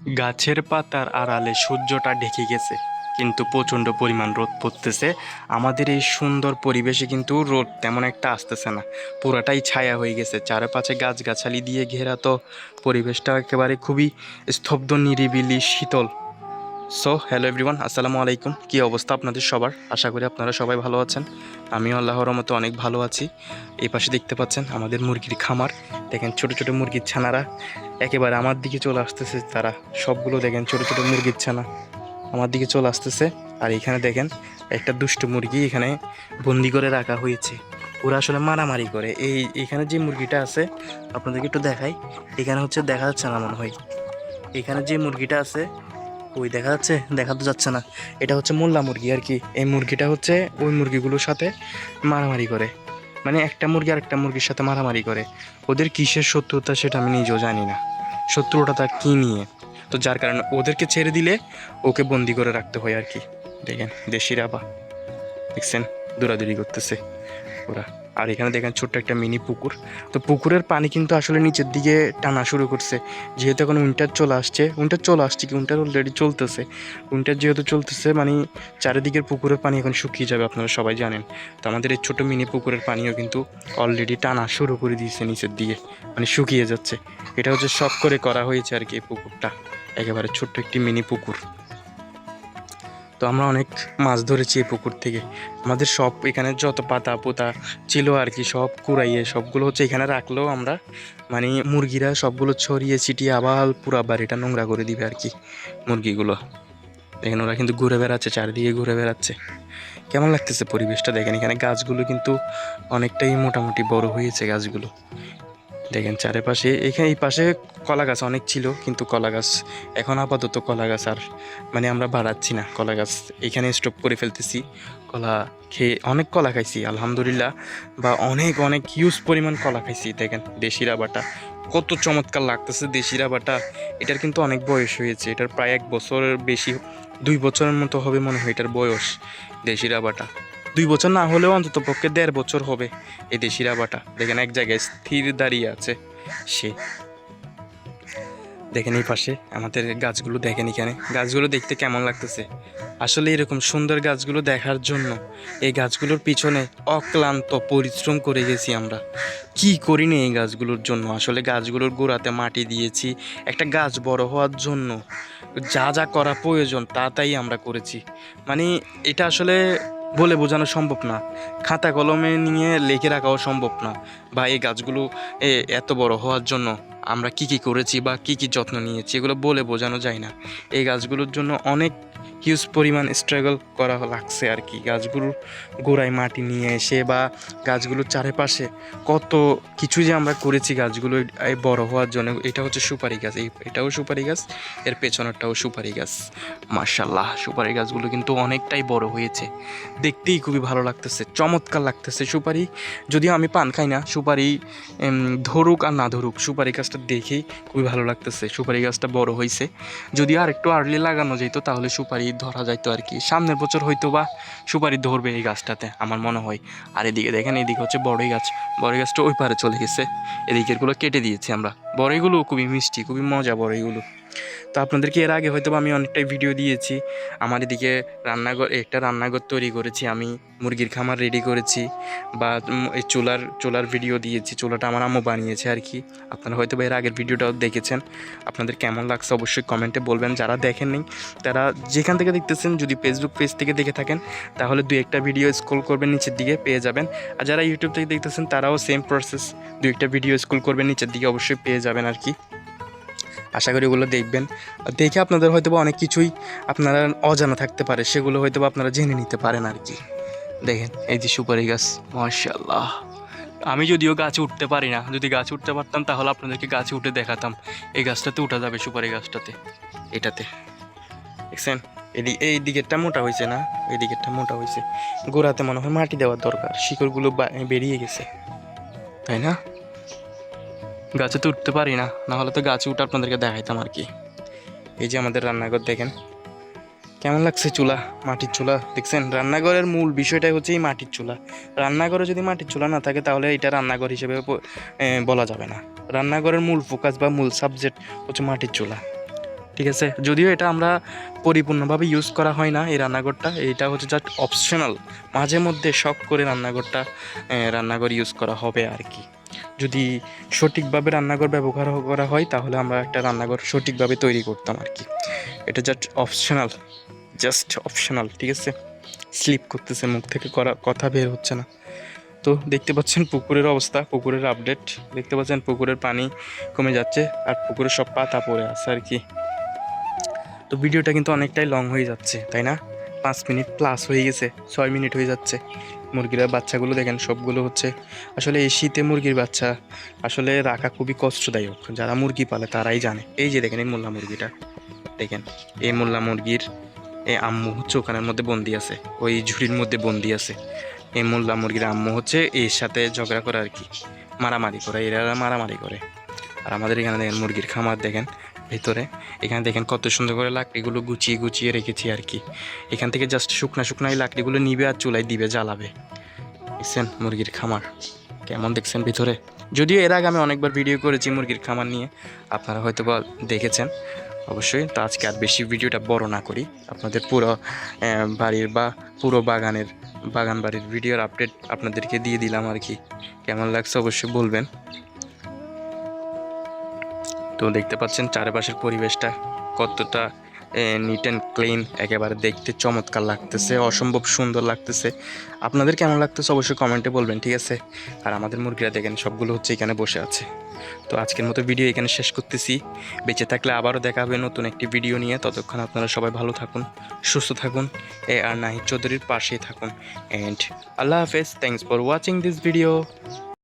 গাছের পাতার আড়ালে সূর্যটা ঢেকে গেছে, কিন্তু প্রচণ্ড পরিমাণ রোদ পড়তেছে। আমাদের এই সুন্দর পরিবেশে কিন্তু রোদ তেমন একটা আসতেছে না। পুরাটাই ছায়া হয়ে গেছে। চারপাশে গাছগাছালি দিয়ে ঘেরা তো পরিবেশটা একেবারে খুবই স্তব্ধ, নিরিবিলি, শীতল। সো হ্যালো এভরিওয়ান আসসালামু আলাইকুম। কী অবস্থা আপনাদের সবার? আশা করি আপনারা সবাই ভালো আছেন। আমিও আল্লাহর মতো অনেক ভালো আছি। এই পাশে দেখতে পাচ্ছেন আমাদের মুরগির খামার। দেখেন ছোট ছোট মুরগির ছানারা একেবারে আমার দিকে চলে আসতেছে। তারা সবগুলো দেখেন ছোট ছোট মুরগির ছানা আমার দিকে চলে আসতেছে। আর এখানে দেখেন একটা দুষ্ট মুরগি এখানে বন্দি করে রাখা হয়েছে। ওরা আসলে মারামারি করে। এই এখানে যে মুরগিটা আছে, আপনাদেরকে একটু দেখাই। এখানে হচ্ছে দেখা যাচ্ছে না মনে হয়। এখানে যে মুরগিটা আছে ওই দেখা যাচ্ছে, দেখা তো যাচ্ছে না। এটা হচ্ছে মোল্লা মুরগি আর কি। এই মুরগিটা হচ্ছে ওই মুরগিগুলোর সাথে মারামারি করে। মানে একটা মুরগি আর একটা মুরগির সাথে মারামারি করে। ওদের কিসের শত্রুতা সেটা আমি নিজেও জানি না। শত্রুটা তার কী নিয়ে? তো যার কারণে ওদেরকে ছেড়ে দিলে ওকে বন্দি করে রাখতে হয় আর কি। দেখেন দেশিরা বা দেখছেন? দৌড়াদৌড়ি করতেছে ওরা। আর এখানে দেখেন ছোট্ট একটা মিনি পুকুর। তো পুকুরের পানি কিন্তু আসলে নিচের দিকে টানা শুরু করছে। যেহেতু এখন উইন্টার চলে আসছে উইন্টার চলে আসছে কি উইন্টার অলরেডি চলতেছে। উইন্টার যেহেতু চলতেছে মানে চারিদিকের পুকুরের পানি এখন শুকিয়ে যাবে, আপনারা সবাই জানেন। তো আমাদের এই ছোটো মিনি পুকুরের পানিও কিন্তু অলরেডি টানা শুরু করে দিয়েছে নিচের দিকে মানে শুকিয়ে যাচ্ছে। এটা হচ্ছে শখ করে করা হয়েছে আর কি এই পুকুরটা। একেবারে ছোট্ট একটি মিনি পুকুর। তো আমরা অনেক মাছ ধরেছি এই পুকুর থেকে। আমাদের সব এখানে যত পাতা পোতা ছিল আর কি, সব কুড়াইয়ে সবগুলো হচ্ছে এখানে রাখলেও আমরা মানে মুরগিরা সবগুলো ছড়িয়ে ছিটিয়ে আবার পুরা বাড়িটা নোংরা করে দিবে আর কি মুরগিগুলো। দেখেন ওরা কিন্তু ঘুরে বেড়াচ্ছে, চারিদিকে ঘুরে বেড়াচ্ছে। কেমন লাগতেছে পরিবেশটা? দেখেন এখানে গাছগুলো কিন্তু অনেকটাই মোটামুটি বড় হয়েছে গাছগুলো। দেখেন চারিপাশে, এখানে এই পাশে কলা গাছ অনেক ছিল, কিন্তু কলা গাছ, এখন আপাতত কলা গাছ আর মানে আমরা বাড়াচ্ছি না কলা গাছ। এখানে স্টপ করে ফেলতেছি, কলা খেয়ে অনেক কলা খাইছি, আলহামদুলিল্লাহ, বা অনেক অনেক হিউজ পরিমাণ কলা খাইছি, দেখেন দেশি রাবাটা কত চমৎকার লাগতেছে দেশি রাবাটা এটার কিন্তু অনেক বয়স হয়েছে, এটার প্রায় এক বছরের বেশি, দুই বছরের মতো হবে মনে হয় এটার বয়স দেশি রাবাটা দুই বছর না হলেও অন্তত পক্ষে দেড় বছর হবে। এই দেশি রাবাটা দেখেন এক জায়গায় স্থির দাঁড়িয়ে আছে সে। দেখেন এই পাশে আমাদের গাছগুলো, দেখেন এখানে। গাছগুলো দেখতে কেমন লাগতেছে? আসলে এরকম সুন্দর গাছগুলো দেখার জন্য এই গাছগুলোর পিছনে অক্লান্ত পরিশ্রম করে গেছি আমরা। কি করিনি এই গাছগুলোর জন্য? আসলে গাছগুলোর গোড়াতে মাটি দিয়েছি, একটা গাছ বড় হওয়ার জন্য। যা যা করা প্রয়োজন তা তাই আমরা করেছি। মানে এটা আসলে বলে বোঝানো সম্ভব না। খাতা কলমে নিয়ে লেখে রাখাও সম্ভব না। বা এই গাছগুলো এত বড় হওয়ার জন্য আমরা কি কি করেছি বা কি কি যত্ন নিয়েছি, এগুলো বলে বোঝানো যায় না। এই গাছগুলোর জন্য অনেক হিউজ পরিমাণ স্ট্রাগল করা লাগছে আর কি। গাছগুলোর গোড়ায় মাটি নিয়ে এসে বা গাছগুলোর চারিপাশে কত কিছু যে আমরা করেছি গাছগুলো বড় হওয়ার জন্য, এটা হচ্ছে সুপারি গাছ। এই, এটাও সুপারি গাছ, এর পেছনেরটাও সুপারি গাছ। মার্শাল্লাহ সুপারি গাছগুলো কিন্তু অনেকটাই বড় হয়েছে। দেখতেই খুবই ভালো লাগতেছে, চমৎকার লাগতেছে সুপারি। যদিও আমি পান খাই না, সুপারি ধরুক আর না ধরুক, সুপারি গাছটা দেখেই খুবই ভালো লাগতেছে। সুপারি গাছটা বড় হয়েছে যদি আর একটু আর্লি লাগানো যেত তাহলে সুপারি ধরা যাইতো আর কি। সামনের বছর হয়তো বা সুপারি ধরবে এই গাছটাতে, আমার মনে হয়। আর এদিকে দেখেন, এদিকে হচ্ছে বড়ই গাছ। বড়ই গাছটা ওই পারে চলে গেছে। এদিকেরগুলো কেটে দিয়েছি আমরা। বড়ইগুলো খুবই মিষ্টি, খুবই মজা বড়ইগুলো। তো আপনাদেরকে এর আগে হয়তো আমি অনেকটাই ভিডিও দিয়েছি। আমার এদিকে রান্নাঘর, একটা রান্নাঘর তৈরি করেছি আমি, মুরগির খামার রেডি করেছি বা এই চুলার চুলার ভিডিও দিয়েছি, চুলাটা আমার আম্মু বানিয়েছে আর কি। আপনারা হয়তো বা এর আগের ভিডিওটাও দেখেছেন। আপনাদের কেমন লাগছে অবশ্যই কমেন্টে বলবেন। যারা দেখেননি, তারা যেখান থেকে দেখতেছেন, যদি ফেসবুক পেজ থেকে দেখে থাকেন, তাহলে দুই একটা ভিডিও স্ক্রল করবেন নিচের দিকে পেয়ে যাবেন। আর যারা ইউটিউব থেকে দেখতেছেন, তারাও সেম প্রসেস দুই একটা ভিডিও স্ক্রল করবেন নিচের দিকে অবশ্যই পেয়ে যাবেন আর কি। আশা করি ওগুলো দেখবেন। দেখে আপনাদের হয়তো অনেক কিছুই আপনারা অজানা থাকতে পারে, সেগুলো হয়তো আপনারা জেনে নিতে পারেন আর কি। দেখেন, এই যে সুপারি গাছ মার্শাল্লাহ আমি যদিও গাছে উঠতে পারি না, যদি গাছে উঠতে পারতাম তাহলে আপনাদেরকে গাছে উঠে দেখাতাম। এই গাছটাতে উঠা যাবে সুপারি গাছটাতে, এটাতে। দেখছেন? এদিকে এই দিকেরটা মোটা হয়েছে না? এই দিকেরটা মোটা হয়েছে। গোড়াতে মনে হয় মাটি দেওয়ার দরকার, শিকড়গুলো বেরিয়ে গেছে। তাই না? গাছে তো উঠতে পারি না না হলে তো গাছে উঠে আপনাদেরকে দেখাইতাম আর কি। এই যে আমাদের রান্নাঘর দেখেন। কেমন লাগছে চুলা, মাটির চুলা? দেখছেন, রান্নাঘরের মূল বিষয়টাই হচ্ছে এই মাটির চুলা। রান্নাঘরে যদি মাটির চুলা না থাকে, তাহলে এটা রান্নাঘর হিসেবে বলা যাবে না। রান্নাঘরের মূল ফোকাস বা মূল সাবজেক্ট হচ্ছে মাটির চুলা। ঠিক আছে? যদিও এটা আমরা পরিপূর্ণভাবে ইউজ করা হয় না এই রান্নাঘরটা, এটা হচ্ছে জাস্ট অপশনাল মাঝে মধ্যে শখ করে রান্নাঘরটা রান্নাঘর ইউজ করা হবে আর কি। যদি সঠিকভাবে রান্নাঘর ব্যবহার করা হয়, তাহলে আমরা একটা রান্নাঘর সঠিকভাবে তৈরি করতাম আর কি। এটা জাস্ট অপশনাল জাস্ট অপশনাল ঠিক আছে? স্লিপ করতেছে, মুখ থেকে করা কথা বের হচ্ছে না। তো দেখতে পাচ্ছেন পুকুরের অবস্থা, পুকুরের আপডেট দেখতে পাচ্ছেন পুকুরের পানি কমে যাচ্ছে আর পুকুরের সব পাতা পড়ে আছে আর কি। তো ভিডিওটা কিন্তু অনেকটাই লং হয়ে যাচ্ছে, তাই না? পাঁচ মিনিট প্লাস হয়ে গেছে, ছয় মিনিট হয়ে যাচ্ছে। মুরগির বাচ্চাগুলো দেখেন, সবগুলো হচ্ছে, আসলে এই শীতে মুরগির বাচ্চা, আসলে রাখা খুবই কষ্টদায়ক। যারা মুরগি পালে তারাই জানে। এই যে দেখেন এই মোল্লা মুরগিটা, দেখেন, এই মোল্লা মুরগির, এই আম্মু হচ্ছে ওখানের মধ্যে বন্দি আছে, ওই ঝুড়ির মধ্যে বন্দি আছে। এই মোল্লা মুরগির আম্মু হচ্ছে এর সাথে ঝগড়া করে আর কি, মারামারি করে, এরা মারামারি করে। আর আমাদের এখানে দেখেন মুরগির খামার, দেখেন ভিতরে। এখানে দেখেন কত সুন্দর করে লাকড়িগুলো গুছিয়ে গুছিয়ে রেখেছি আর কি। এখান থেকে জাস্ট শুকনা শুকনা এই লাকড়িগুলো নিবে আর চুলাই দিবে, জ্বালাবে। দেখছেন মুরগির খামার? কেমন দেখছেন ভিতরে? যদিও এর আগে আমি অনেকবার ভিডিও করেছি মুরগির খামার নিয়ে। আপনারা হয়তো বা দেখেছেন। অবশ্যই তো আজকে আর বেশি ভিডিওটা বড় না করি। আপনাদের পুরো বাড়ির বা পুরো বাগানের, বাগান বাড়ির ভিডিওর আপডেট আপনাদেরকে দিয়ে দিলাম আর কি। কেমন লাগছে অবশ্যই বলবেন। তো দেখতে পাচ্ছেন চারপাশের পরিবেশটা কতটা নিট অ্যান্ড ক্লিন একেবারে দেখতে চমৎকার লাগতেছে, অসম্ভব সুন্দর লাগতেছে। আপনাদের কেমন লাগতেছে অবশ্যই কমেন্টে বলবেন, ঠিক আছে? আর আমাদের মুরগিরা দেখেন সবগুলো হচ্ছে এখানে বসে আছে। তো আজকের মতো ভিডিও এখানে শেষ করতেছি। বেঁচে থাকলে আবারও দেখা হবে নতুন একটি ভিডিও নিয়ে। ততক্ষণ আপনারা সবাই ভালো থাকুন, সুস্থ থাকুন, এ আর নাহিদ চৌধুরীর পাশেই থাকুন। অ্যান্ড আল্লাহ হাফেজ thanks for watching this video